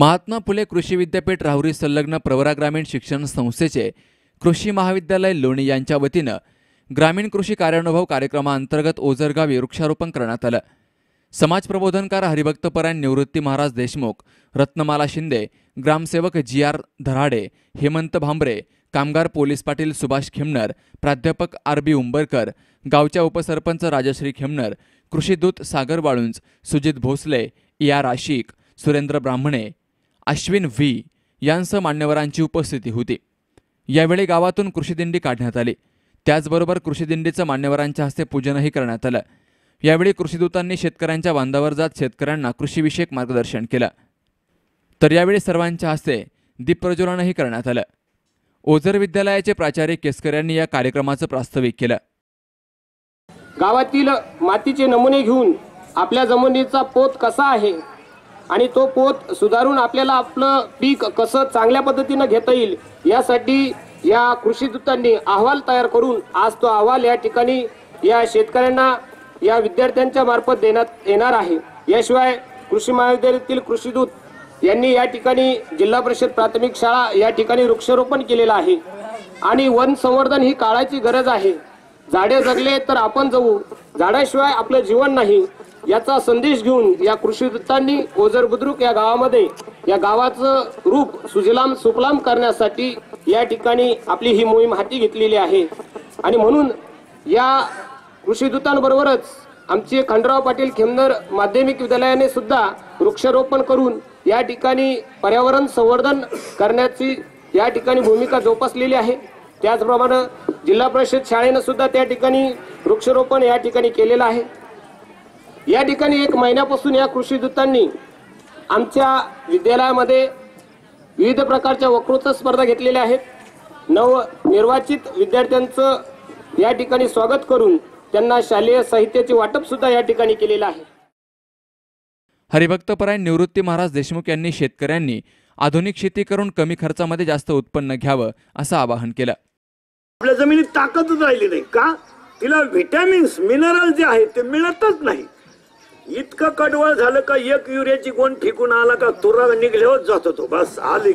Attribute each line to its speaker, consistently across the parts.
Speaker 1: महात्मा फुले कृषी विद्यापीठ राहुरी संलग्न प्रवरा ग्रामीण शिक्षण संस्थेचे कृषी महाविद्यालय लोणी यांच्या वतीनं ग्रामीण कृषी कार्यानुभव कार्यक्रमाअंतर्गत ओझरगावी वृक्षारोपण करण्यात आलं. समाज प्रबोधनकार हरिभक्तपरायण निवृत्ती महाराज देशमुख रत्नमाला शिंदे ग्रामसेवक जी आर धराडे हेमंत भांबरे कामगार पोलीस पाटील सुभाष खेमनर प्राध्यापक आर बी उंबरकर गावच्या उपसरपंच Rajashree Khemnar कृषीदूत Sagar Walunj Sujit Bhosale E R Ashik Surendra Brahmane Ashwin V यांसह मान्यवरांची उपस्थिती होती. यावेळी गावातून कृषीदिंडी काढण्यात आली. त्याचबरोबर कृषीदिंडीचं मान्यवरांच्या हस्ते पूजनही करण्यात आलं. यावेळी कृषीदूतांनी शेतकऱ्यांच्या बांधावर जात शेतकऱ्यांना कृषीविषयक मार्गदर्शन केलं. तर यावेळी सर्वांच्या हस्ते दीपप्रज्वलनही करण्यात आलं. ओझर विद्यालयाचे प्राचार्य केसकर यांनी या कार्यक्रमाचं प्रास्ताविक केलं.
Speaker 2: गावातील मातीचे नमुने घेऊन आपल्या जमिनीचा पोत कसा आहे? आणि तो पोत सुधारून आपल्याला आपलं पीक कसं चांगल्या पद्धतीनं घेता येईल यासाठी या कृषीदूतांनी अहवाल तयार करून आज तो अहवाल या ठिकाणी या शेतकऱ्यांना या विद्यार्थ्यांच्या मार्फत देण्यात येणार आहे. याशिवाय कृषी महाविद्यालयातील कृषीदूत यांनी या ठिकाणी जिल्हा परिषद प्राथमिक शाळा या ठिकाणी वृक्षारोपण केलेलं आहे. आणि वन संवर्धन ही काळाची गरज आहे. झाडे जगले तर आपण जगू. झाडाशिवाय आपलं जीवन नाही. याचा संदेश घेऊन या कृषीदूतांनी ओझर बुद्रुक या गावामध्ये या गावाचं रूप सुजलाम सुफलाम करण्यासाठी या ठिकाणी आपली ही मोहीम हाती घेतलेली आहे. आणि म्हणून या कृषी दूतांबरोबरच आमचे खंडराव पाटील खेमनर माध्यमिक विद्यालयाने सुद्धा वृक्षारोपण करून या ठिकाणी पर्यावरण संवर्धन करण्याची या ठिकाणी भूमिका जोपासलेली आहे. त्याचप्रमाणे जिल्हा परिषद शाळेनं सुद्धा त्या ठिकाणी वृक्षारोपण या ठिकाणी केलेलं आहे. या ठिकाणी एक महिन्यापासून या कृषी दूतांनी आमच्या विद्यालयामध्ये विविध प्रकारच्या वक्तृत्व स्पर्धा घेतलेल्या आहेत. नव निर्वाचित विद्यार्थ्यांचं या ठिकाणी स्वागत करून त्यांना शालेय साहित्याचे वाटप सुद्धा या ठिकाणी केलेलं आहे.
Speaker 1: हरिभक्तपरायण निवृत्ती महाराज देशमुख यांनी शेतकऱ्यांनी आधुनिक शेती करून कमी खर्चामध्ये जास्त उत्पन्न घ्यावं असं आवाहन केलं.
Speaker 3: आपल्या जमिनीत ताकदच राहिली नाही का? तिला व्हिटॅमिन्स मिनरल जे आहेत ते मिळतच नाही. इतकं कडवळ झालं का एक युरियाची कोण फेकून आला का तुरा निघल्यावर जात होतो बस आले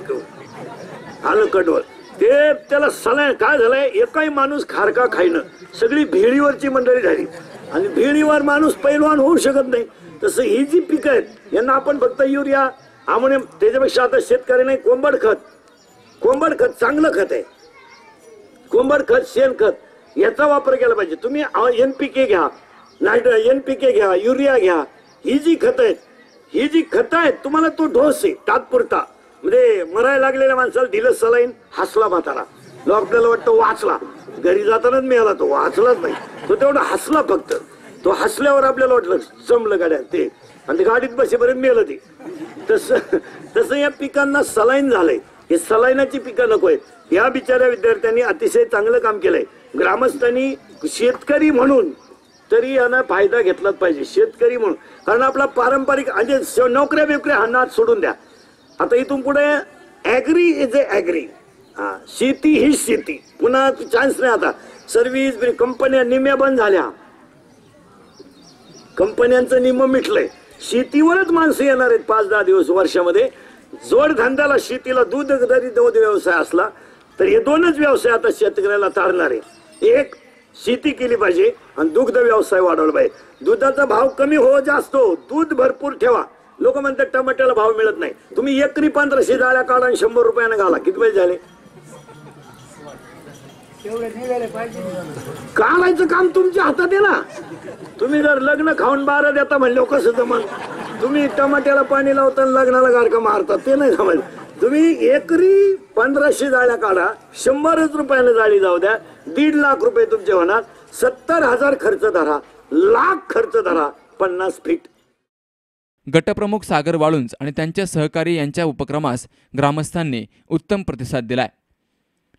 Speaker 3: आलं कडवळ. ते त्याला सलाय काय झालंय? एकही माणूस खारका खायनं सगळी भेळीवरची मंडळी झाली आणि भेळीवर माणूस पैलवान होऊ शकत नाही. तसं ही जी पिकं आहेत यांना आपण फक्त युरिया आमोनियम त्याच्यापेक्षा आता शेतकऱ्याने कोंबड खत. कोंबड खत चांगलं खत आहे. कोंबड खत शेण खत याचा वापर केला पाहिजे. तुम्ही एन पिके घ्या. नायट्रो एनपीके घ्या युरिया घ्या. ही जी खत आहेत ही जी खत आहेत तुम्हाला तो ढोस आहे तात्पुरता. म्हणजे मरायला लागलेल्या माणसाला दिलं सलाईन हसला म्हातारा. जो आपल्याला वाटतं वाचला. घरी जातानाच मिळाला तो वाचलाच नाही. तो तेवढा हसला फक्त. तो हसल्यावर आपल्याला वाटलं जमलं गाड्या ते. आणि ते गाडीत बसेपर्यंत मेलं ते. तसं तसं या पिकांना सलाईन झालंय. हे सलाईनाची पिकं नको आहेत. या बिचाऱ्या विद्यार्थ्यांनी अतिशय चांगलं काम केलंय. ग्रामस्थांनी शेतकरी म्हणून तरी यानं फायदा घेतलाच पाहिजे शेतकरी म्हणून. कारण आपला पारंपरिक म्हणजे नोकऱ्या बिकऱ्या हानात सोडून द्या. आता इथून पुढे ॲग्री इज अ ॲग्री. हा शेती ही शेती. पुन्हा चान्स नाही आता. सर्व्हिस कंपन्या निम्या बंद झाल्या. कंपन्यांचं निम मिटलंय. शेतीवरच माणसं येणार आहेत पाच दहा दिवस वर्षामध्ये. जोडधंद्याला शेतीला दूध जरी दूध व्यवसाय असला तर हे दोनच व्यवसाय आता शेतकऱ्याला तारणार आहे एक शेती केली पाहिजे आणि दुग्ध व्यवसाय वाढवला पाहिजे. दुधाचा भाव कमी हो जास्त हो दूध भरपूर ठेवा. लोक म्हणतात टमाट्याला भाव मिळत नाही. तुम्ही एकरी पंधराशे जाळ्या काढा आणि शंभर रुपयाने घाला. किती पैसे झाले? काढायचं काम तुमच्या हातात आहे ना. तुम्ही जर लग्न खाऊन बारा देता म्हणलं कसं जमल तुम्ही टमाट्याला पाणी लावता लग्नाला गारका मारता ते नाही जमल तुम्ही एकरी पंधराशे जाळ्या काढा शंभरच रुपयाने जाळी जाऊ द्या. दीड लाख रुपये तुमचे होणार सत्तर हजार खर्च धरा लाख खर्च धरा पन्नास फीट
Speaker 1: गटप्रमुख सागर वाळुंज आणि त्यांचे सहकारी यांच्या उपक्रमास ग्रामस्थांनी उत्तम प्रतिसाद दिलाय.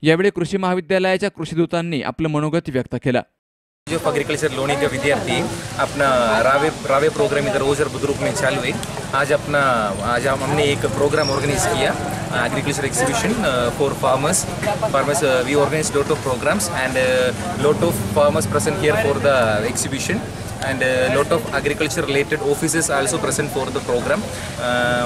Speaker 1: यावेळी कृषी महाविद्यालयाच्या कृषीदूतांनी आपलं मनोगत व्यक्त केलं.
Speaker 4: जो एग्रीकल्चर लोने का विद्यार्थी अपना रावे रावे प्रोग्राम इधर ओजर बुद्रुक में चालू है आज अपना आज हम हमने एक programme organise KIA agriculture exhibition for farmers farmers we organise lot of programs and uh, lot of farmers present here for the exhibition and uh, lot of agriculture related offices also present for the program uh,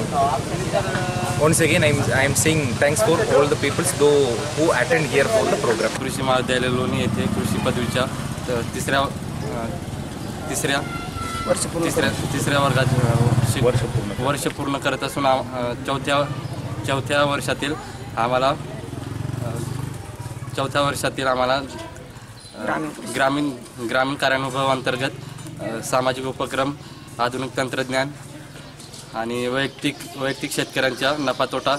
Speaker 4: once again I'm I'm saying thanks for all the peoples though who attend here for the program.
Speaker 5: कृषी महाविद्यालय लोणी येथे कृषी पदवीच्या तिसऱ्या तिसऱ्या तिसऱ्या तिसऱ्या वर्गात वर्ष पूर्ण करत असून चौथ्या चौथ्या वर्षातील आम्हाला चौथ्या वर्षातील आम्हाला ग्रामीण ग्रामीण कार्यानुभव अंतर्गत सामाजिक उपक्रम आधुनिक तंत्रज्ञान आणि वैयक्तिक वैयक्तिक शेतकऱ्यांच्या नफा तोटा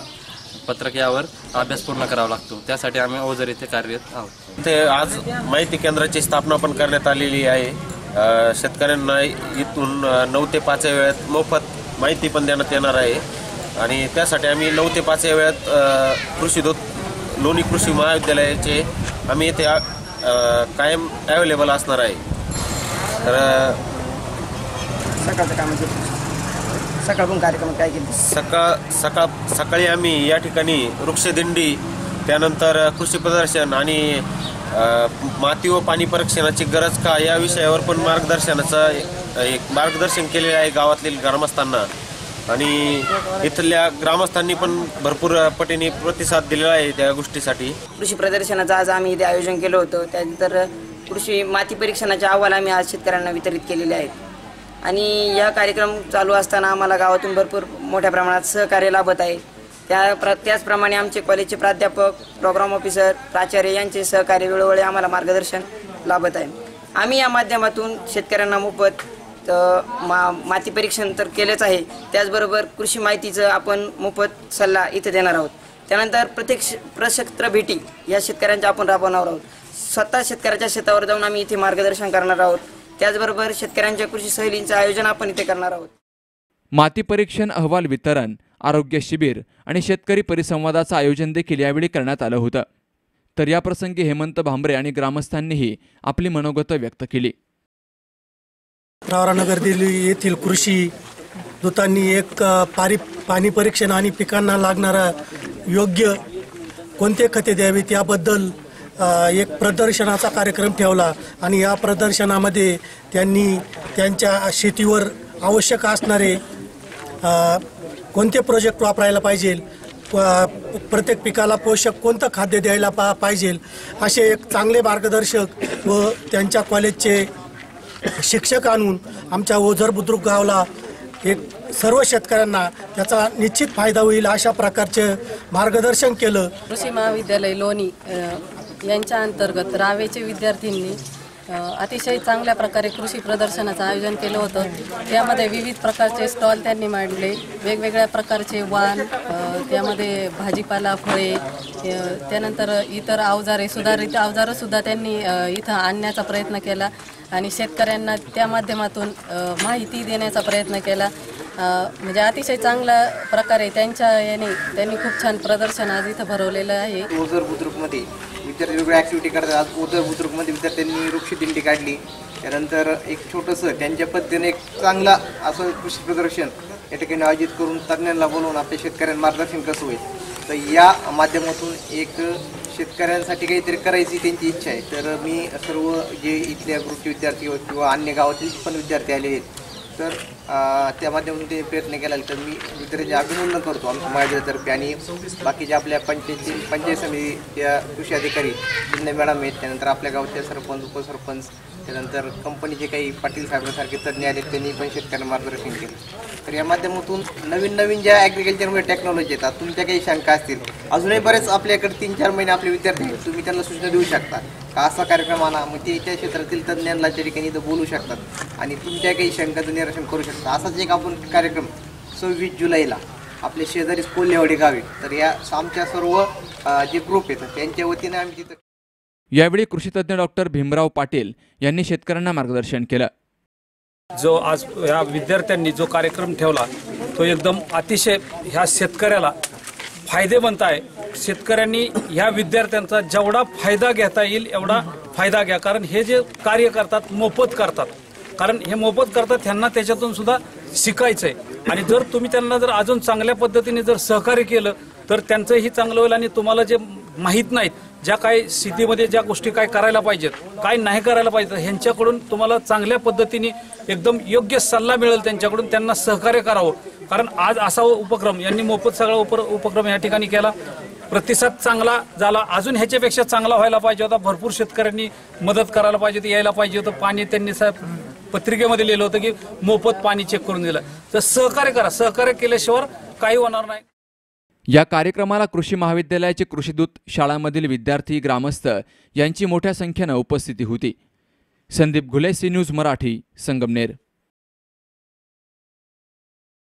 Speaker 5: पत्रक यावर अभ्यास पूर्ण करावा लागतो. त्यासाठी आम्ही ओझर येथे कार्यरत आहोत.
Speaker 6: ते आज माहिती केंद्राची स्थापना पण करण्यात आलेली आहे. शेतकऱ्यांना इथून नऊ ते पाच वेळात मोफत माहिती पण देण्यात येणार आहे. आणि त्यासाठी आम्ही नऊ ते पाच या वेळात कृषी दूत लोणी कृषी महाविद्यालयाचे आम्ही इथे अ, कायम अवेलेबल असणार आहे. तर
Speaker 7: सकाळचं काम सकाळपासून कार्यक्रम काय केले?
Speaker 6: सकाळ सकाळ सकाळी आम्ही या ठिकाणी वृक्षदिंडी त्यानंतर कृषी प्रदर्शन आणि माती व पाणी परीक्षणाची गरज का या विषयावर पण मार्गदर्शनाचं एक मार्गदर्शन केलेलं आहे गावातील ग्रामस्थांना. आणि इथल्या ग्रामस्थांनी पण भरपूर पटीने प्रतिसाद दिलेला आहे त्या गोष्टीसाठी.
Speaker 7: कृषी प्रदर्शनाचं आज आम्ही इथे आयोजन केलं होतं. त्यानंतर कृषी माती परीक्षणाचे अहवाल आम्ही आज शेतकऱ्यांना वितरित केलेले आहेत. आणि या कार्यक्रम चालू असताना आम्हाला गावातून भरपूर मोठ्या प्रमाणात सहकार्य लाभत आहे. त्या प्र त्याचप्रमाणे आमचे कॉलेजचे प्राध्यापक प्रोग्राम ऑफिसर प्राचार्य यांचे सहकार्य वेळोवेळी आम्हाला मार्गदर्शन लाभत आहे. आम्ही या माध्यमातून शेतकऱ्यांना मोफत तर मा माती परीक्षण तर केलंच आहे. त्याचबरोबर कृषी माहितीचं आपण मोफत सल्ला इथे देणार आहोत. त्यानंतर प्रत्यक्ष प्रशस्त्र भेटी या शेतकऱ्यांच्या आपण राबवणार आहोत. स्वतः शेतकऱ्याच्या शेतावर जाऊन आम्ही इथे मार्गदर्शन करणार आहोत. त्याचबरोबर शेतकऱ्यांच्या कृषी सहलींचं आयोजन आपण इथे करणार आहोत.
Speaker 1: माती परीक्षण अहवाल वितरण आरोग्य शिबिर आणि शेतकरी परिसंवादाचं आयोजन देखील यावेळी करण्यात आलं होतं. तर याप्रसंगी हेमंत भांबरे आणि ग्रामस्थांनीही आपली मनोगत व्यक्त केली.
Speaker 8: प्रवरानगर दिल्ली येथील कृषी दूतांनी एक पारी पाणी परीक्षण आणि पिकांना लागणारा योग्य कोणते खते द्यावीत याबद्दल एक प्रदर्शनाचा कार्यक्रम ठेवला आणि या प्रदर्शनामध्ये त्यांनी त्यांच्या शेतीवर आवश्यक असणारे कोणते प्रोजेक्ट वापरायला पाहिजे प- प्रत्येक पिकाला पोषक कोणतं खाद्य द्यायला पा पाहिजे असे एक चांगले मार्गदर्शक व त्यांच्या कॉलेजचे शिक्षक आणून आमच्या ओझर बुद्रुक गावला एक सर्व शेतकऱ्यांना त्याचा निश्चित फायदा होईल अशा प्रकारचे मार्गदर्शन केलं.
Speaker 9: कृषी महाविद्यालय लोणी यांच्या अंतर्गत रावेचे विद्यार्थ्यांनी अतिशय चांगल्या प्रकारे कृषी प्रदर्शनाचं आयोजन केलं होतं. त्यामध्ये विविध प्रकारचे स्टॉल त्यांनी मांडले. वेगवेगळ्या प्रकारचे वाण त्यामध्ये भाजीपाला फळे त्यानंतर इतर अवजारे सुधारित अवजारंसुद्धा त्यांनी इथं आणण्याचा प्रयत्न केला आणि शेतकऱ्यांना त्या माध्यमातून माहिती देण्याचा प्रयत्न केला. म्हणजे अतिशय चांगल्या प्रकारे त्यांच्या याने त्यांनी खूप छान प्रदर्शन आज इथं भरवलेलं आहे.
Speaker 10: विद्यार्थी वेगळ्या ॲक्टिव्हिटी करतात. आज ओझर बुद्रुकमध्ये विद्यार्थ्यांनी वृक्षदिंडी काढली. त्यानंतर एक छोटंसं त्यांच्या पद्धतीने एक चांगला असं कृषी प्रदर्शन या ठिकाणी आयोजित करून तज्ज्ञांना बोलवून आपल्या शेतकऱ्यांना मार्गदर्शन कसं होईल? तर या माध्यमातून एक शेतकऱ्यांसाठी काहीतरी करायची त्यांची इच्छा आहे. तर मी सर्व जे इथल्या ग्रुपचे विद्यार्थी किंवा अन्य गावातील पण विद्यार्थी आले आहेत. तर त्या माध्यमातून ते प्रयत्न केला तर मी विद्यार्थ्यांचे अभिनंदन करतो आमच्या महाविद्यालयातर्फे आणि बाकीच्या आपल्या पंचायती पंचायत समिती त्या कृषी अधिकारी शिंदे मॅडम आहेत त्यानंतर आपल्या गावचे सरपंच उपसरपंच त्यानंतर कंपनीचे काही पाटील साहेबांसारखे तज्ज्ञ आले त्यांनी पण शेतकऱ्यांना मार्गदर्शन केलं. तर या माध्यमातून नवीन नवीन ज्या ॲग्रिकल्चरमध्ये टेक्नॉलॉजी येतात तुमच्या काही शंका असतील अजूनही बरेच आपल्याकडे तीन चार महिने आपले विद्यार्थी आहेत तुम्ही त्यांना सूचना देऊ शकता. का असा कार्यक्रम आणा मग ते त्या क्षेत्रातील तज्ज्ञांना त्या ठिकाणी इथं बोलू शकतात. आणि तुमच्या काही शंकाचं निरसन करू शकता. असाच एक आपण कार्यक्रम सव्वीस जुलैला आपले शेजारी कोल्हेवाडी गावी तर या आमच्या सर्व जे ग्रुप आहेत त्यांच्या वतीने आम्ही तिथं
Speaker 1: यावेळी कृषीतज्ञ डॉक्टर भीमराव पाटील यांनी शेतकऱ्यांना मार्गदर्शन केलं.
Speaker 11: जो आज ह्या विद्यार्थ्यांनी जो कार्यक्रम ठेवला तो एकदम अतिशय ह्या शेतकऱ्याला फायदेमंद आहे. शेतकऱ्यांनी ह्या विद्यार्थ्यांचा जेवढा फायदा घेता येईल एवढा फायदा घ्या. कारण हे जे कार्य करतात मोफत करतात. कारण हे मोफत करतात त्यांना त्याच्यातून सुद्धा शिकायचं आहे आणि जर तुम्ही त्यांना जर अजून चांगल्या पद्धतीने जर सहकार्य केलं तर त्यांचंही चांगलं होईल आणि तुम्हाला जे माहीत नाहीत ज्या काही स्थितीमध्ये ज्या गोष्टी काय करायला पाहिजेत काय नाही करायला पाहिजे ह्यांच्याकडून तुम्हाला चांगल्या पद्धतीने एकदम योग्य सल्ला मिळेल त्यांच्याकडून त्यांना सहकार्य करावं. कारण आज असा उपक्रम यांनी मोफत सगळा उप उपक्रम या ठिकाणी केला. प्रतिसाद चांगला झाला. अजून ह्याच्यापेक्षा चांगला व्हायला पाहिजे होता. भरपूर शेतकऱ्यांनी मदत करायला पाहिजे होती यायला पाहिजे होतं. पाणी त्यांनी सा- पत्रिकेमध्ये लिहिलं होतं की मोफत पाणी चेक करून दिलं. तर सहकार्य करा. सहकार्य केल्याशिवाय काही होणार नाही.
Speaker 1: या कार्यक्रमाला कृषी महाविद्यालयाचे कृषीदूत शाळांमधील विद्यार्थी ग्रामस्थ यांची मोठ्या संख्येनं उपस्थिती होती. Sandeep Ghule C news Marathi Sangamner.